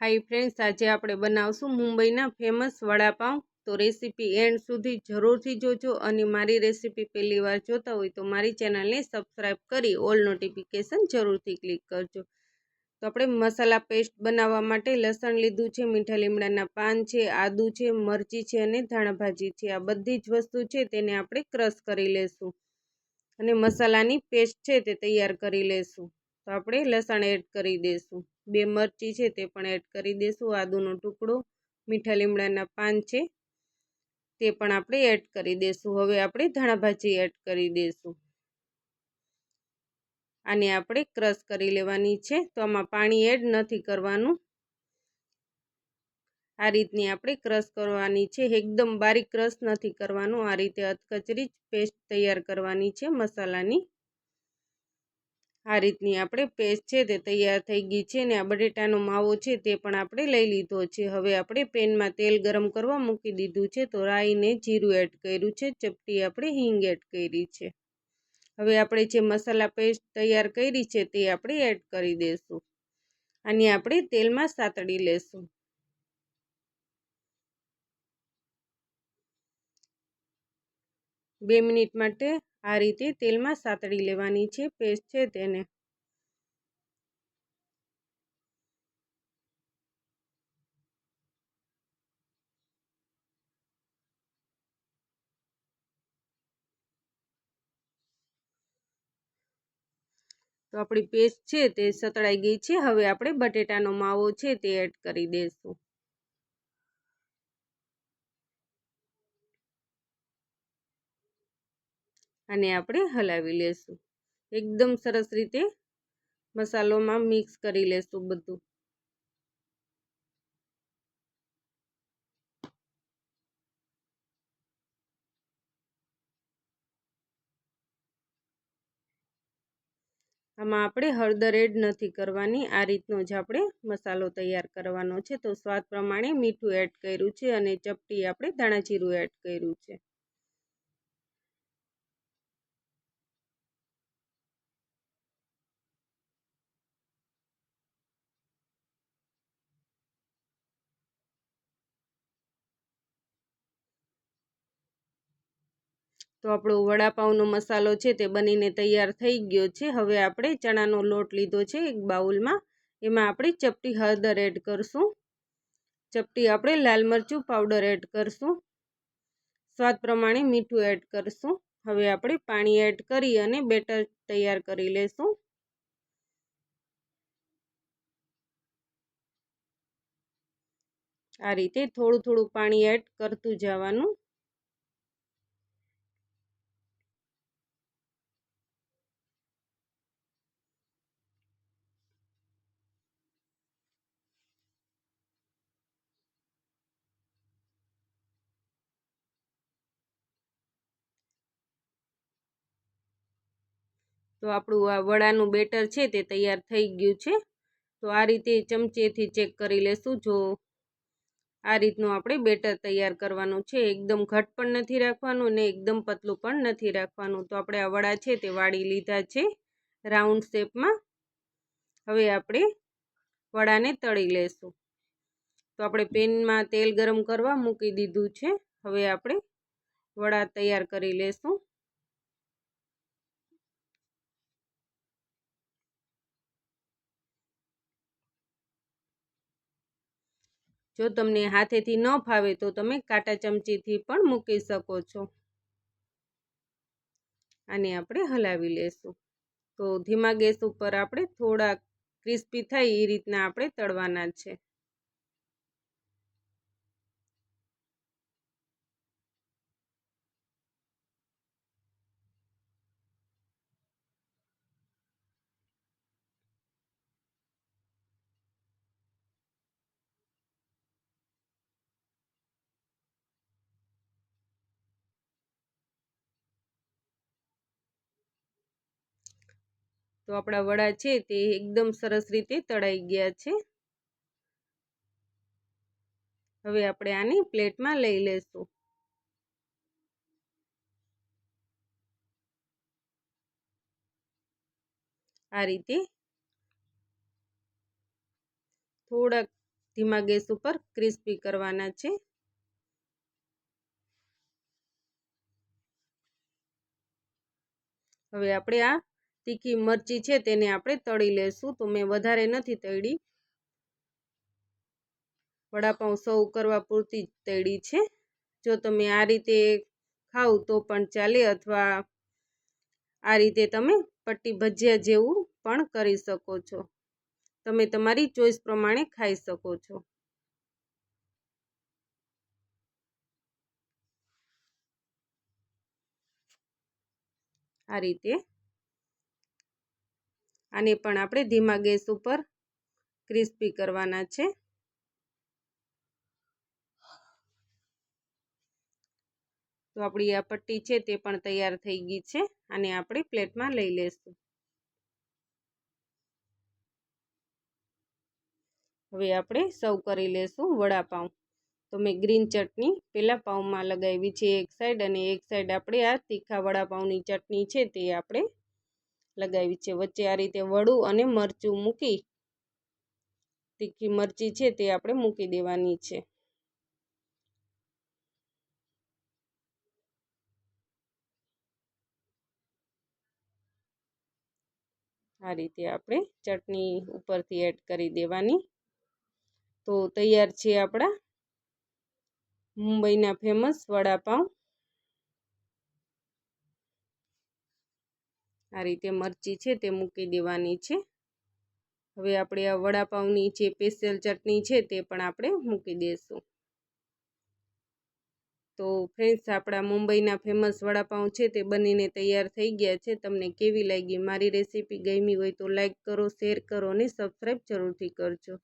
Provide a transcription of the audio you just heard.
High friends આજે આપણે બનાવશું મુંબઈના ફેમસ વડાપાઉં તો રેસીપી એન્ડ સુધી જરૂરથી જોજો અને મારી રેસીપી પહેલી વાર જોતા હોય તો મારી ચેનલને સબસ્ક્રાઈબ કરી ઓલ નોટિફિકેશન જરૂરથી ક્લિક કરજો. તો આપણે મસાલા પેસ્ટ બનાવવા માટે લસણ લીધું છે, મીઠા લીમડાના પાન છે, આદુ છે, મરચી છે અને ધાણાભાજી છે. આ બધી જ વસ્તુ છે તેને આપણે ક્રશ કરી લેશું. અને મસાલાની પેસ્ટ છે તે તૈયાર કરી લેશું. તો આપણે લસણ એડ કરી દઈશું બે મરચી છે તે પણ એડ કરી દઈશું આદુનો ટુકડો, મીઠા લીમડાના પાન છે તે પણ આપણે એડ કરી દઈશું હવે આપણે ધાણાભાજી એડ કરી દઈશું આને આપણે ક્રશ કરી લેવાની છે. તો આમાં પાણી એડ નથી કરવાનું. આ રીતની આપણે ક્રશ કરવાની છે. એકદમ બારીક ક્રશ નથી કરવાનું. આ રીતે અધકચરી પેસ્ટ તૈયાર કરવાની છે મસાલાની. આ રીતની આપણે પેસ્ટ છે તે તૈયાર થઈ ગઈ છે ને આ બટેટાનો માવો છે તે પણ આપણે લઈ લીધો છે. હવે આપણે પેનમાં તેલ ગરમ કરવા મૂકી દીધું છે તો રાઈને જીરું એડ કર્યું છે. ચપટી આપણે હિંગ એડ કરી છે. હવે આપણે જે મસાલા પેસ્ટ તૈયાર કરી છે તે આપણે એડ કરી દઈશું આની આપણે તેલમાં સાતડી લેશું. બે મિનિટ માટે આ રીતે તેલમાં સાતળી લેવાની છે પેસ્ટ છે તેને તો આપણી પેસ્ટ છે તે સતળાઈ ગઈ છે. હવે આપણે બટેટાનો માવો છે તે એડ કરી દઈશું અને આપણે હલાવી લેશું. એકદમ સરસ રીતે મસાલોમાં મિક્સ કરી લેશું બધું. આમાં આપણે હળદર એડ નથી કરવાની, આ રીતનો જ આપણે મસાલો તૈયાર કરવાનો છે. તો સ્વાદ પ્રમાણે મીઠું એડ કર્યું છે અને ચપટી આપણે ધાણા જીરું એડ કર્યું છે. તો આપણો વડાપાઉંનો મસાલો છે તે બનીને તૈયાર થઈ ગયો છે. હવે આપણે ચણાનો લોટ લીધો છે એક બાઉલમાં. એમાં આપણે ચપટી હળદર એડ કરશું. ચપટી આપણે લાલ મરચું પાવડર એડ કરશું. સ્વાદ પ્રમાણે મીઠું એડ કરશું. હવે આપણે પાણી એડ કરી અને બેટર તૈયાર કરી લેશું. આ રીતે થોડું થોડું પાણી એડ કરતું જવાનું. તો આપણું આ વડાનું બેટર છે તે તૈયાર થઈ ગયું છે. તો આ રીતે ચમચેથી ચેક કરી લેશું. જો આ રીતનું આપણે બેટર તૈયાર કરવાનું છે. એકદમ ઘટ પણ નથી રાખવાનું ને એકદમ પતલું પણ નથી રાખવાનું. તો આપણે આ વડા છે તે વાળી લીધા છે રાઉન્ડ શેપમાં. હવે આપણે વડાને તળી લેશું. તો આપણે પેનમાં તેલ ગરમ કરવા મૂકી દીધું છે. હવે આપણે વડા તૈયાર કરી લેશું. જો તમને હાથેથી ન ફાવે તો તમે કાંટા ચમચીથી પણ મૂકી શકો છો. આને આપણે હલાવી લેશું. તો ધીમા ગેસ ઉપર આપણે થોડા ક્રિસ્પી થાય એ રીતના આપણે તળવાના છે. તો આપણા વડા છે તે એકદમ સરસ રીતે તળાઈ ગયા છે. હવે આપણે આને પ્લેટમાં લઈ લેશું. આ રીતે થોડાક ધીમા ગેસ ઉપર ક્રિસ્પી કરવાના છે. હવે આપણે આ તીખી મરચી છે તેને આપણે તળી લેશું. તો મેં વધારે નથી તળી. વડાપાઉં સૌ કરવા પૂરતી જ તળી છે. જો તમે આ રીતે ખાવ તો પણ ચાલે અથવા આ રીતે તમે પટ્ટી ભજીયા જેવું પણ કરી શકો છો. તમે તમારી ચોઈસ પ્રમાણે ખાઈ શકો છો. આ રીતે આને પણ આપણે ધીમા ગેસ ઉપર ક્રિસ્પી કરવાના છે. તો આપણી આ પટ્ટી છે તે પણ તૈયાર થઈ ગઈ છે. અને આપણે પ્લેટમાં લઈ લેશું. હવે આપણે સર્વ કરી લેશું વડાપાઉં. તો મેં ગ્રીન ચટણી પહેલાં પાઉંમાં લગાવી છે એક સાઈડ અને એક સાઈડ આપણે આ તીખા વડાપાઉંની ચટણી છે તે આપણે લગાવી છે. વચ્ચે આ રીતે વડું અને મરચું મૂકી તીખી મરચી છે તે આપણે મૂકી દેવાની છે. આ રીતે આપણે ચટણી ઉપરથી એડ કરી દેવાની. તો તૈયાર છે આપણા મુંબઈના ફેમસ વડાપાઉં આ રીતે મરચી છે તે મૂકી દેવાની છે. હવે આપણે આ વડાપાઉંની જે સ્પેશિયલ ચટણી છે તે પણ આપણે મૂકી દઈશું તો ફ્રેન્ડ્સ, આપણા મુંબઈના ફેમસ વડાપાઉં છે તે બનીને તૈયાર થઈ ગયા છે. તમને કેવી લાગી, મારી રેસીપી ગમી હોય તો લાઈક કરો, શેર કરો અને સબસ્ક્રાઈબ જરૂરથી કરજો.